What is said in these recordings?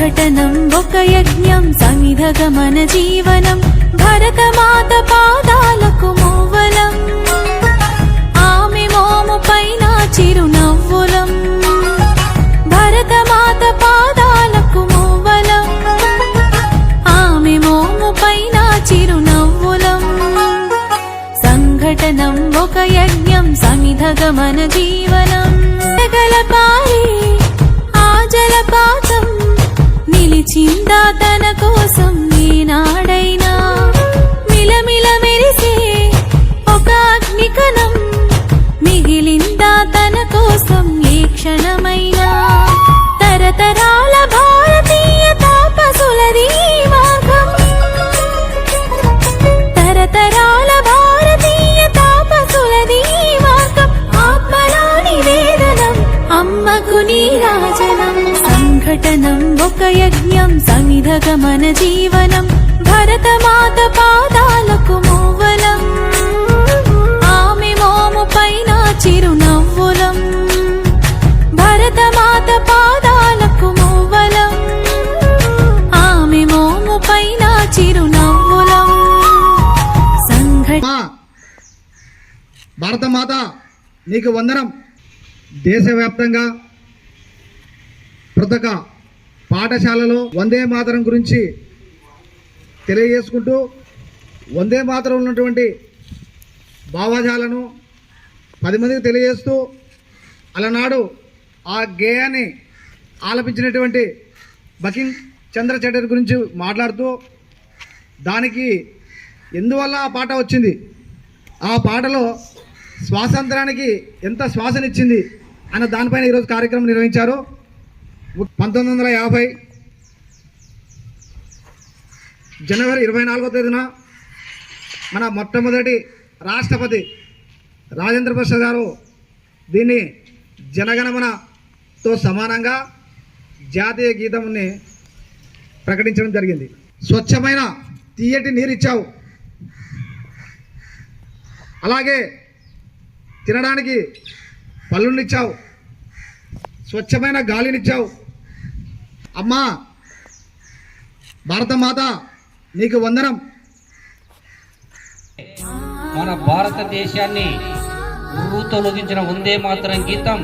సంఘటనం ఒక యజ్ఞం సమిధగమన జీవనం భరతమాత పాదాలకు మూవలం. ఆమె మోము పైన చిరునవ్వులం. భరతమాత పాదాలకు మూవలం. ఆమె మోము పైన చిరునవ్వులం. సంఘటనం ఒక యజ్ఞం సమిధగమన జీవనం. గలపారి యజ్ఞం సమిధగమన జీవనం భరతమాత పాదాలకు మూవలం. ఆమె మోము పైన చిరునవ్వులం. భరతమాత పాదాలకు మూవలం. ఆమె మోము పైన చిరునవ్వులం. సంఘట భారతమాత నీకు వందనం. దేశవ్యాప్తంగా ప్రతి పాఠశాలలో వందే మాతరం గురించి తెలియజేసుకుంటూ వందే మాతరం ఉన్నటువంటి భావజాలను పది మందికి తెలియజేస్తూ అలనాడు ఆ గేయాన్ని ఆలపించినటువంటి బకింగ్ చంద్ర చటర్ గురించి మాట్లాడుతూ దానికి ఎందువల్ల ఆ పాట వచ్చింది? ఆ పాటలో స్వాతంత్రానికి ఎంత శ్వాసనిచ్చింది? అన్న దానిపైన ఈరోజు కార్యక్రమం నిర్వహించారు. పంతొమ్మిది వందల యాభై జనవరి ఇరవై నాలుగో తేదీన మన మొట్టమొదటి రాష్ట్రపతి రాజేంద్ర ప్రసాద్ గారు దీన్ని జనగణమనతో సమానంగా జాతీయ గీతంని ప్రకటించడం జరిగింది. స్వచ్ఛమైన తీయటి నీరు ఇచ్చావు అలాగే తినడానికి పళ్ళునిచ్చావు. స్వచ్ఛమైన గాలినిచ్చావు. అమ్మా భారతమాత నీకు వందనం. మన భారతదేశాన్ని తొలగించిన వందే మాతరం గీతం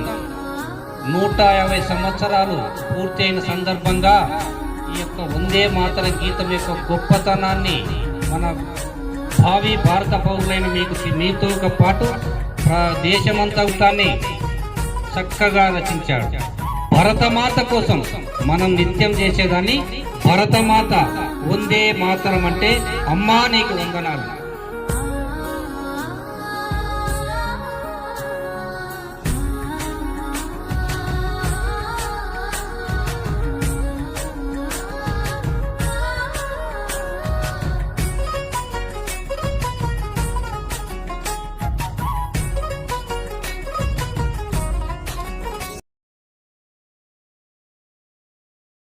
నూట యాభై సంవత్సరాలు పూర్తయిన సందర్భంగా ఈ యొక్క వందే మాతరం గీతం యొక్క గొప్పతనాన్ని మన భావి భారత పౌరులైన మీకు మీతో పాటు దేశమంతా చక్కగా రచించాడు భరతమాత కోసం మనం నిత్యం చేసేదాన్ని భరతమాత వందే మాతరం అంటే అమ్మా నీకు వందనాలు.